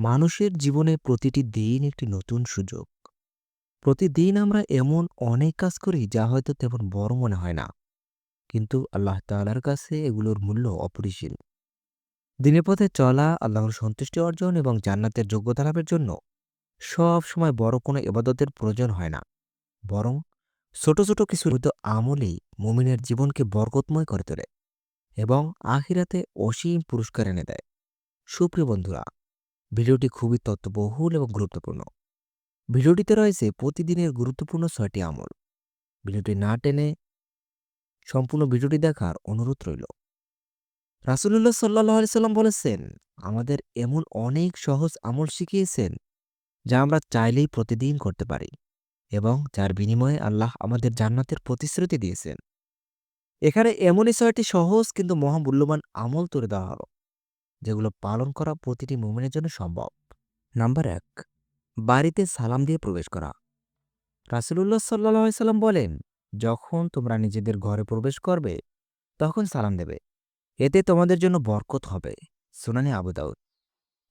মানুষের জীবনে প্রতিটি দিন একটি নতুন সুযোগ। প্রতিদিন আমরা এমন অনেক কাজ করি যা হয়তো তেমন বড় মনে হয় না। কিন্তু আল্লাহ তাআলার কাছে এগুলোর মূল্য অপরিসীম। দিনের পথে চলা, আল্লাহর সন্তুষ্টি অর্জন এবং জান্নাতের যোগ্যতা লাভের জন্য সব সময় বড় কোনো এবাদতের প্রয়োজন হয় না। বরং ছোট ছোট কিছু আমলেই মুমিনের জীবনকে বরকতময় করে তোলে এবং আখিরাতে অসীম পুরস্কার এনে দেয়। সুপ্রিয় বন্ধুরা ভিডিওটি খুবই তথ্যবহুল এবং গুরুত্বপূর্ণ। ভিডিওটিতে রয়েছে প্রতিদিনের গুরুত্বপূর্ণ ছয়টি আমল। ভিডিওটি না টেনে সম্পূর্ণ ভিডিওটি দেখার অনুরোধ রইল। রাসুলুল্লাহ সাল্লাহ সাল্লাম বলেছেন, আমাদের এমন অনেক সহজ আমল শিখিয়েছেন যা আমরা চাইলেই প্রতিদিন করতে পারি এবং যার বিনিময়ে আল্লাহ আমাদের জান্নাতের প্রতিশ্রুতি দিয়েছেন। এখানে এমনই ছয়টি সহজ কিন্তু মহামূল্যবান আমল তুলে দেওয়া হলো। যেগুলো পালন করা প্রতিটি মোমেনের জন্য সম্ভব। নাম্বার এক, বাড়িতে সালাম দিয়ে প্রবেশ করা। রাসুলুল্লাহ সাল্লাম বলেন, যখন তোমরা নিজেদের ঘরে প্রবেশ করবে, তখন সালাম দেবে। এতে তোমাদের জন্য বরকত হবে। সুনানি আবুদাউদ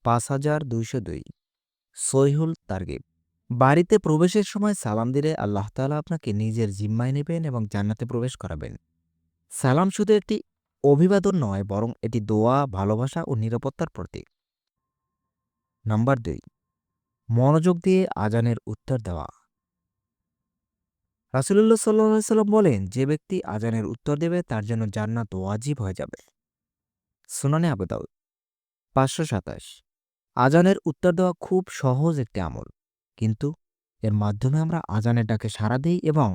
পাঁচ হাজার দুইশো দুই। সৈহুল তার্গিব। বাড়িতে প্রবেশের সময় সালাম দিলে আল্লাহ তাআলা আপনাকে নিজের জিম্মায় নেবেন এবং জান্নাতে প্রবেশ করাবেন। সালাম শুধু একটি অভিবাদন নয়, বরং এটি দোয়া, ভালোবাসা ও নিরাপত্তার প্রতীক। নাম্বার দুই, মনোযোগ দিয়ে আজানের উত্তর দেওয়া। রাসুলুল্লাহ সাল্লাহ সাল্লাম বলেন, যে ব্যক্তি আজানের উত্তর দেবে, তার জন্য জান্নাত ওয়াজিব হয়ে যাবে। সুনানে আবুদাউদ পাঁচশো সাতাশ। আজানের উত্তর দেওয়া খুব সহজ একটি আমল, কিন্তু এর মাধ্যমে আমরা আজানের ডাকে সাড়া দিই এবং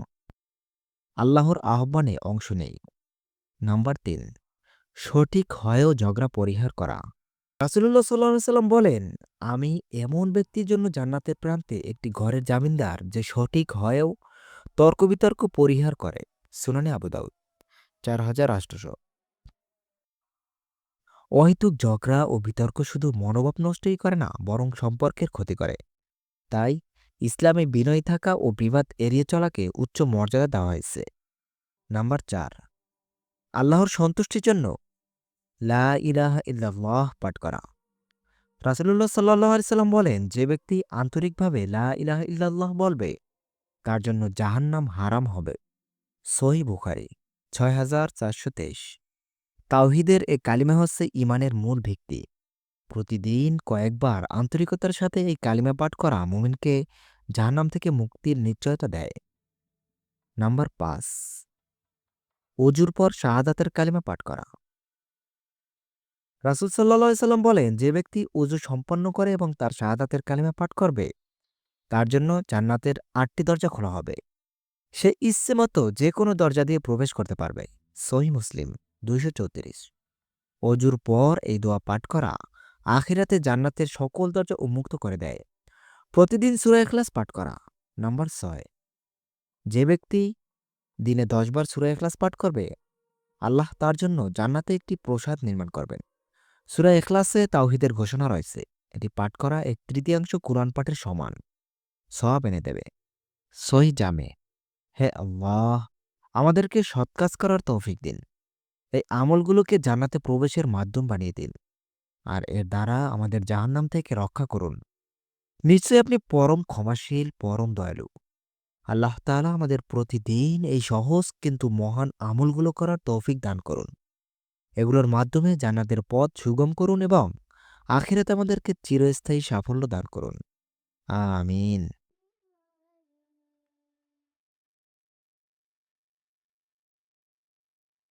আল্লাহর আহ্বানে অংশ নেই। নাম্বার তিন, সঠিক হয়েও ঝগড়া পরিহার করা। রাসুলুল্লাহ সাল্লাহ সাল্লাম বলেন, আমি এমন ব্যক্তির জন্য জান্নাতের প্রান্তে একটি ঘরের জামিনদার যে সঠিক হয়েও তর্ক বিতর্ক পরিহার করে। সুনানে আবুদাউদ চার হাজার আষ্টশো অহেতুক ঝগড়া ও বিতর্ক শুধু মনোভাব নষ্টই করে না, বরং সম্পর্কের ক্ষতি করে। তাই ইসলামে বিনয় থাকা ও বিবাদ এড়িয়ে চলাকে উচ্চ মর্যাদা দেওয়া হয়েছে। নাম্বার চার আল্লাহর সন্তুষ্টির জন্য লা ইলাহা ইল্লাল্লাহ পাঠ করা। রাসুলুল্লাহ সাল্লাহ সাল্লাম বলেন, যে ব্যক্তি আন্তরিকভাবে লা ইলাহা ইল্লাল্লাহ বলবে, তার জন্য জাহান্নাম হারাম হবে। সহি বুখারি ছয় হাজার চারশো তেইশ। তাওহিদের এ কালিমা হচ্ছে ইমানের মূল ভিত্তি। প্রতিদিন কয়েকবার আন্তরিকতার সাথে এই কালিমা পাঠ করা মুমিনকে জাহান্নাম থেকে মুক্তির নিশ্চয়তা দেয়। নাম্বার পাঁচ অজুর পর শাহাদাতের কালিমা পাঠ করা। রাসুল সাল্লা সাল্লাম বলেন, যে ব্যক্তি অজু সম্পন্ন করে এবং তার শাহাদাতের কালিমা পাঠ করবে, তার জন্য জান্নাতের আটটি দরজা খোলা হবে। সে ইচ্ছে মতো যে কোনো দরজা দিয়ে প্রবেশ করতে পারবে। সহি মুসলিম, দুইশো চৌত্রিশ। অজুর পর এই দোয়া পাঠ করা আখিরাতে জান্নাতের সকল দরজা উন্মুক্ত করে দেয়। প্রতিদিন সুরা এখলাস পাঠ করা। নম্বর ছয়, যে ব্যক্তি দিনে দশবার সুরা এখলাস পাঠ করবে। আল্লাহ তার জন্য জান্নাতে একটি প্রসাদ নির্মাণ করবেন। সুরা এখলাসে তাওহিদের ঘোষণা রয়েছে। এটি পাঠ করা এক তৃতীয়াংশ কোরআন পাঠের সমান। সব এনে দেবে। সহি জামে। হে আল্লাহ, আমাদেরকে সৎ কাজ করার তৌফিক দিন। এই আমলগুলোকে জান্নাতে প্রবেশের মাধ্যম বানিয়ে দিন। আর এর দ্বারা আমাদের জাহান্নাম থেকে রক্ষা করুন। নিশ্চয়ই আপনি পরম ক্ষমাশীল, পরম দয়ালু। আল্লাহ তালা আমাদের প্রতিদিন এই সহজ কিন্তু মহান আমলগুলো করার তৌফিক দান করুন। এগুলোর মাধ্যমে জান্নাতের পথ সুগম করুন এবং আখিরাতে আমাদেরকে চিরস্থায়ী সাফল্য দান করুন। আমিন।